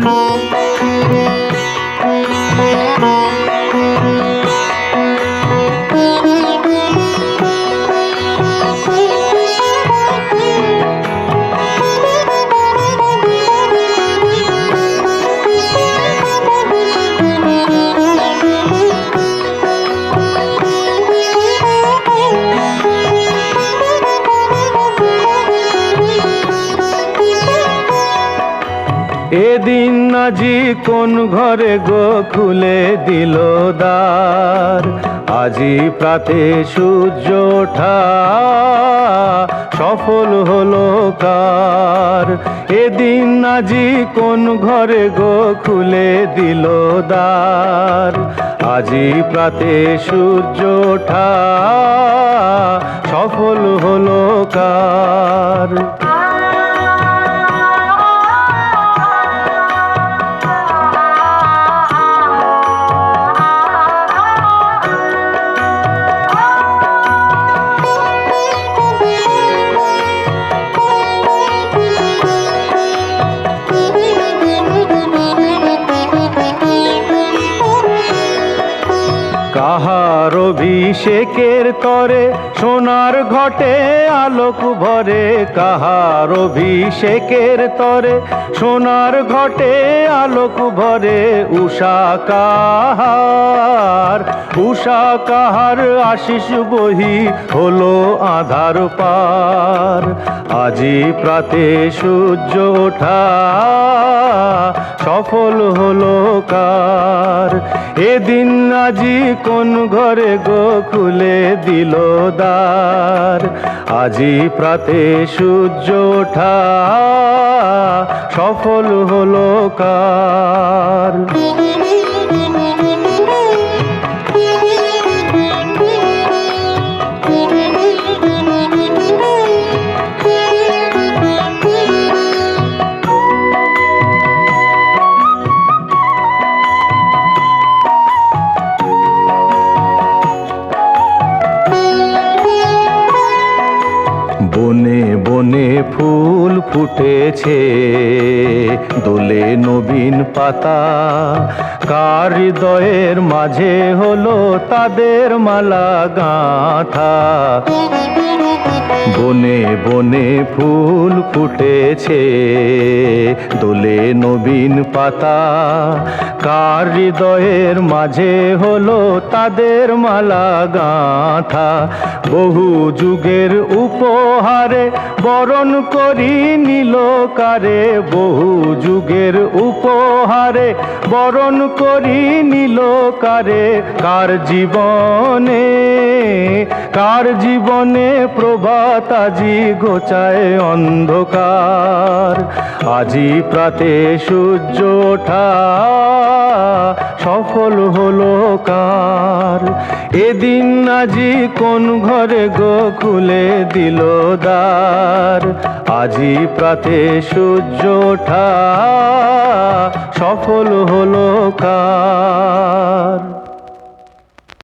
Música এদিন আজি কোন ঘরে গো খুলে দিল দ্বার। আজি প্রাতে সূর্য ওঠা, সফল হলো কার। এদিন আজি কোন ঘরে গো খুলে দিল দ্বার। আজি প্রাতে সূর্য ওঠা কাহার অভিষেকের তরে, সোনার ঘটে, আলোক ভরে, কাহার অভিষেকের তরে, সোনার ঘটে, আলোক ভরে, উষা কাহার উষা কাহার আশিস বহি হলো আধার পার। আজি প্রাতে সূর্য ওঠা। সফল হলো কার? এদিন আজি কোন ঘরে গো খুলে দিল দ্বার? আজি প্রাতে সূর্য ওঠা। সফল হলো কার? ফুল ফুটেছে। দোলে নবীন পাতা কার হৃদয়ের মাঝে হলো তাদের মালা গাঁথা। বনে বনে ফুল ফুটেছে, দোলে নবীন পাতা। কার হৃদয়ের মাঝে হলো তাদের মালা গাঁথা। বহু যুগের উপহারে বরণ করি নিল কারে বহু যুগের উপহারে বরণ করি নিল কারে কার জীবনে কার জীবনে প্রভাত আজি গোচায় অন্ধকার। আজি প্রাতে সূর্য ওঠা, সফল হলো কার। এদিন আজি কোন ঘরে গো খুলে দিল দ্বার। আজি প্রাতে সূর্য ওঠা, সফল হলো কার।